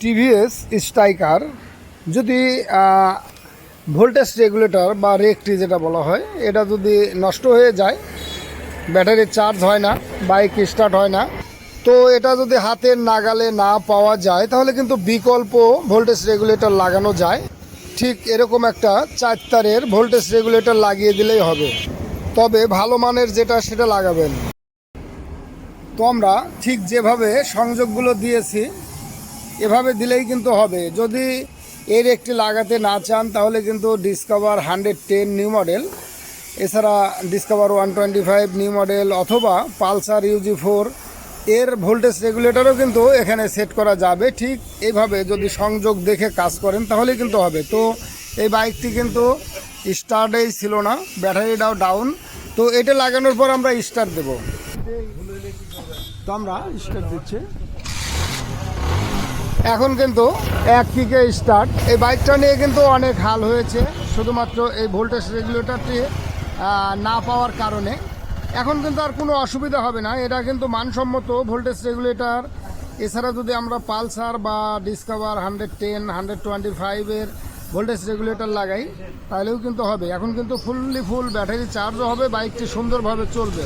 TVS striker, যদি voltage regulator বা রেকটি যেটা বলা হয়, এটা যদি নষ্ট হয়ে যায়, ব্যাটারি চার্জ হয় না, বাইক স্টার্ট হয় না, তো এটা যদি হাতের নাগালে না পাওয়া যায়, তাহলে কিন্তু বিকল্প ভোল্টেজ রেগুলেটর লাগানো যায়। ঠিক এরকম একটা চার তারের ভোল্টেজ রেগুলেটর লাগিয়ে দিলেই হবে। তবে ভালো মানের যেটা, সেটা লাগাবেন। তো আমরা ঠিক যেভাবে সংযোগগুলো দিয়েছি এভাবে দিলেই কিন্তু হবে। যদি এর একটি লাগাতে না চান, তাহলে কিন্তু Discover hundred ten new model, এছাড়া Discover one twenty five new model, অথবা পালসার ইউজি ফোর, এর ভোল্টেজ রেগুলেটরও কিন্তু এখানে সেট করা যাবে। ঠিক এইভাবে যদি সংযোগ দেখে কাজ করেন তাহলে কিন্তু হবে। তো এই বাইকটি কিন্তু স্টার্টেই ছিল না, ব্যাটারিটাও ডাউন। তো এটা লাগানোর পর আমরা স্টার্ট দেব। তো আমরা স্টার্ট দিচ্ছি। এখন কিন্তু এক কিকে স্টার্ট এই বাইকটা নিয়ে কিন্তু অনেক হাল হয়েছে, শুধুমাত্র এই ভোল্টেজ রেগুলেটরটি না পাওয়ার কারণে। এখন কিন্তু আর কোনো অসুবিধা হবে না, এটা কিন্তু মানসম্মত ভোল্টেজ রেগুলেটর এছাড়া যদি আমরা পালসার বা Discover hundred ten hundred twenty ফাইভের ভোল্টেজ রেগুলেটর লাগাই, তাহলেও কিন্তু হবে। এখন কিন্তু ফুললি ফুল ব্যাটারি চার্জও হবে বাইকটি সুন্দরভাবে চলবে।